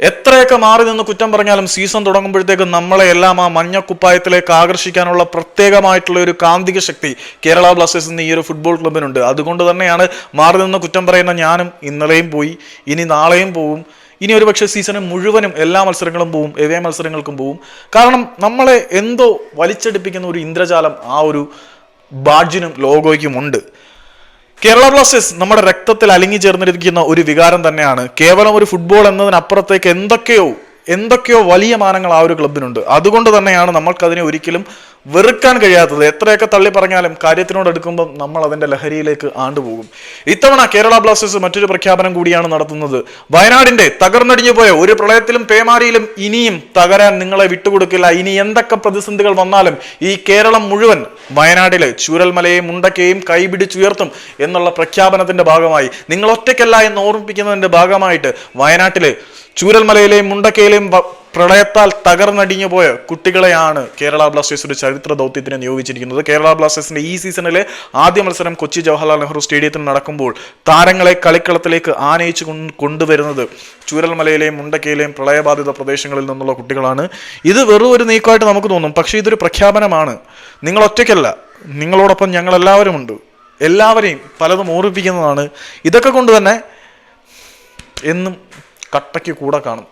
എത്രയൊക്കെ മാറി നിന്ന് കുറ്റം പറഞ്ഞാലും സീസൺ തുടങ്ങുമ്പോഴത്തേക്ക് നമ്മളെ എല്ലാം ആ മഞ്ഞക്കുപ്പായത്തിലേക്ക് ആകർഷിക്കാനുള്ള പ്രത്യേകമായിട്ടുള്ള ഒരു കാന്തിക ശക്തി കേരള ബ്ലാസ്റ്റേഴ്സ് എന്ന ഈ ഒരു ഫുട്ബോൾ ക്ലബിനുണ്ട് അതുകൊണ്ട് തന്നെയാണ് മാറി നിന്ന് കുറ്റം പറയുന്ന ഞാനും ഇന്നലെയും പോയി ഇനി നാളെയും പോവും ഇനി ഒരു പക്ഷേ സീസണ് മുഴുവനും എല്ലാ മത്സരങ്ങളും പോവും എവേ മത്സരങ്ങൾക്കും പോവും. കാരണം നമ്മളെ എന്തോ വലിച്ചെടുപ്പിക്കുന്ന ഒരു ഇന്ദ്രജാലം ആ ഒരു ബാഡ്ജിനും ലോഗോയ്ക്കും ഉണ്ട്. കേരള ബ്ലാസ്റ്റേഴ്സ് നമ്മുടെ രക്തത്തിൽ അലിഞ്ഞു ചേർന്നിരിക്കുന്ന ഒരു വികാരം തന്നെയാണ്. കേവലം ഒരു ഫുട്ബോൾ എന്നതിനപ്പുറത്തേക്ക് എന്തൊക്കെയോ എന്തൊക്കെയോ വലിയ മാനങ്ങൾ ആ ഒരു ക്ലബിനുണ്ട് അതുകൊണ്ട് തന്നെയാണ് നമ്മൾക്കതിനെ ഒരിക്കലും വെറുക്കാൻ കഴിയാത്തത്. എത്രയൊക്കെ തള്ളി പറഞ്ഞാലും കാര്യത്തിനോട് എടുക്കുമ്പോൾ നമ്മൾ അതിന്റെ ലഹരിയിലേക്ക് ആണ്ടുപോകും ഇത്തവണ കേരള ബ്ലാസ്റ്റേഴ്സ് മറ്റൊരു പ്രഖ്യാപനം കൂടിയാണ് നടത്തുന്നത്. വയനാടിന്റെ തകർന്നടിഞ്ഞു പോയ ഒരു പ്രളയത്തിലും പേമാരിയിലും ഇനിയും തകരാൻ നിങ്ങളെ വിട്ടുകൊടുക്കില്ല. ഇനി എന്തൊക്കെ പ്രതിസന്ധികൾ വന്നാലും ഈ കേരളം മുഴുവൻ വയനാട്ടിലെ ചൂരൽമലയെ മുണ്ടക്കയും കൈപിടിച്ചുയർത്തും എന്നുള്ള പ്രഖ്യാപനത്തിന്റെ ഭാഗമായി. നിങ്ങൾ ഒറ്റയ്ക്കല്ല എന്ന് ഓർമ്മിപ്പിക്കുന്നതിന്റെ ഭാഗമായിട്ട് വയനാട്ടിലെ ചൂരൽമലയിലെയും മുണ്ടക്കയിലെയും പ്രളയത്താൽ തകർന്നടിഞ്ഞു പോയ കുട്ടികളെയാണ് കേരള ബ്ലാസ്റ്റേഴ്സ് ഒരു ചരിത്ര ദൗത്യത്തിന് നിയോഗിച്ചിരിക്കുന്നത്. കേരള ബ്ലാസ്റ്റേഴ്സിന്റെ ഈ സീസണിലെ ആദ്യ മത്സരം കൊച്ചി ജവഹർലാൽ നെഹ്റു സ്റ്റേഡിയത്തിൽ നടക്കുമ്പോൾ താരങ്ങളെ കളിക്കളത്തിലേക്ക് ആനയിച്ചു കൊണ്ട് കൊണ്ടുവരുന്നത് ചൂരൽമലയിലെയും മുണ്ടക്കയിലെയും പ്രളയബാധിത പ്രദേശങ്ങളിൽ നിന്നുള്ള കുട്ടികളാണ്. ഇത് വെറും ഒരു നീക്കമായിട്ട് നമുക്ക് തോന്നും. പക്ഷേ ഇതൊരു പ്രഖ്യാപനമാണ്. നിങ്ങൾ ഒറ്റയ്ക്കല്ല. നിങ്ങളോടൊപ്പം ഞങ്ങൾ എല്ലാവരുമുണ്ട് എല്ലാവരെയും പലതും ഓർമ്മിപ്പിക്കുന്നതാണ്. ഇതൊക്കെ കൊണ്ട് തന്നെ എന്നും കട്ടയ്ക്ക് കൂടെ കാണും.